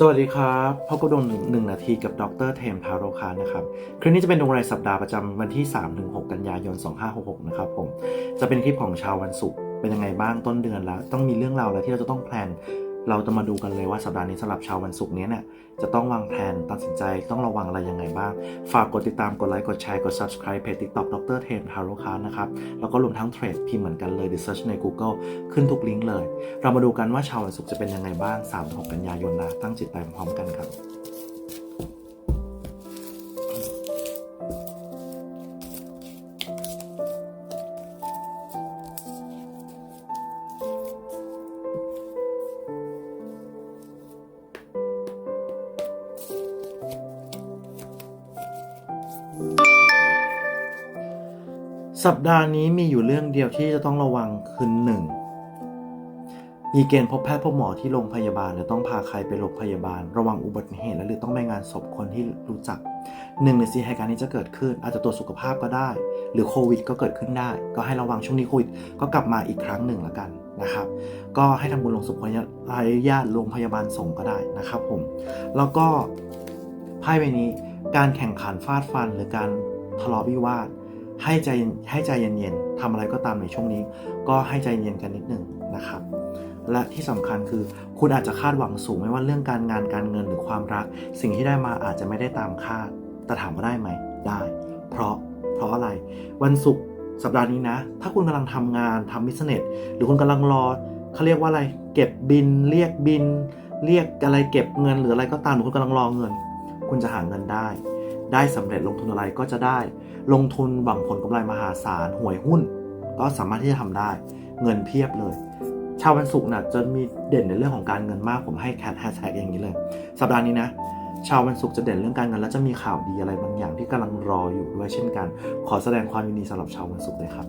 สวัสดีครับพบกับดวงหนึ่งหนึ่งนาทีกับดรเทมทาโรคานะครับ คลิปนี้จะเป็นดวงรายสัปดาห์ประจำวันที่ 3-6 กันยายน 2566 นะครับผม จะเป็นคลิปของชาววันศุกร์ เป็นยังไงบ้างต้นเดือนแล้ว ต้องมีเรื่องราวอะไรที่เราจะต้องแพลน เราจะมาดูกันเลยว่าสัปดาห์นี้สำหรับชาววันศุกร์นี้เนี่ยจะต้องวางแผนตัดสินใจต้องระวังอะไรยังไงบ้าง ฝากกดติดตามกดไลค์กดแชร์กด subscribe เพจ TikTok ดรเทมทาโรคานะครับ แล้วก็รวมทั้งเทรดพิมพ์เหมือนกันเลยหรือ search ใน Google ขึ้นทุกลิงก์เลย เรามาดูกันว่าชาววันศุกร์จะเป็นยังไงบ้าง 3-6 กันยายนนะตั้งจิตใจพร้อมกันครับ สัปดาห์นี้มีอยู่เรื่องเดียวที่จะต้องระวังคือหนึ่งมีเกณฑ์พบแพทย์พบหมอที่โรงพยาบาลหรือต้องพาใครไปโรงพยาบาล ระวังอุบัติเหตุและหรือต้องไปงานศพคนที่รู้จักหนึ่งในสี่เหตุการณ์นี้จะเกิดขึ้น อาจจะตรวจสุขภาพก็ได้ หรือโควิด ก็เกิดขึ้นได้ ก็ให้ระวังช่วงนี้โควิดก็กลับมาอีกครั้งหนึ่งแล้วกันนะครับ ก็ให้ทำบุญลงศพคนรายญาติโรงพยาบาลส่งก็ได้นะครับผมแล้วก็ไพ่ใบนี้ การแข่งขันฟาดฟัน หรือการทะเลาะวิวาท ให้ใจให้ใจเย็นๆทำอะไรก็ตามในช่วงนี้ ก็ให้ใจเย็นกันนิดหนึ่งนะครับ และที่สำคัญคือคุณอาจจะคาดหวังสูงไม่ว่าเรื่องการงานการเงินหรือความรัก สิ่งที่ได้มาอาจจะไม่ได้ตามคาด แต่ถามว่าได้ไหมได้ เพราะเพราะอะไร วันศุกร์สัปดาห์นี้นะ ถ้าคุณกำลังทำงานทำบิสเนสหรือคุณกำลังรอเขาเรียกว่าอะไร เก็บบิน เรียกบิน เรียกอะไรเก็บเงินหรืออะไรก็ตามหรือคุณกำลังรอเงิน คุณจะหาเงินได้ ได้สำเร็จลงทุนอะไรก็จะได้ ลงทุนหวังผลกำไรมหาศาลหวยหุ้น ก็สามารถที่จะทำได้ เงินเพียบเลย ชาววันศุกร์นะจะมีเด่นในเรื่องของการเงินมากผมให้แคทแฮชแท็กอย่างนี้เลย สัปดาห์นี้นะชาววันศุกร์จะเด่นเรื่องการเงินและจะมีข่าวดีอะไรบางอย่างที่กำลังรออยู่ด้วยเช่นกัน ขอแสดงความยินดีสำหรับชาววันศุกร์เลยครับ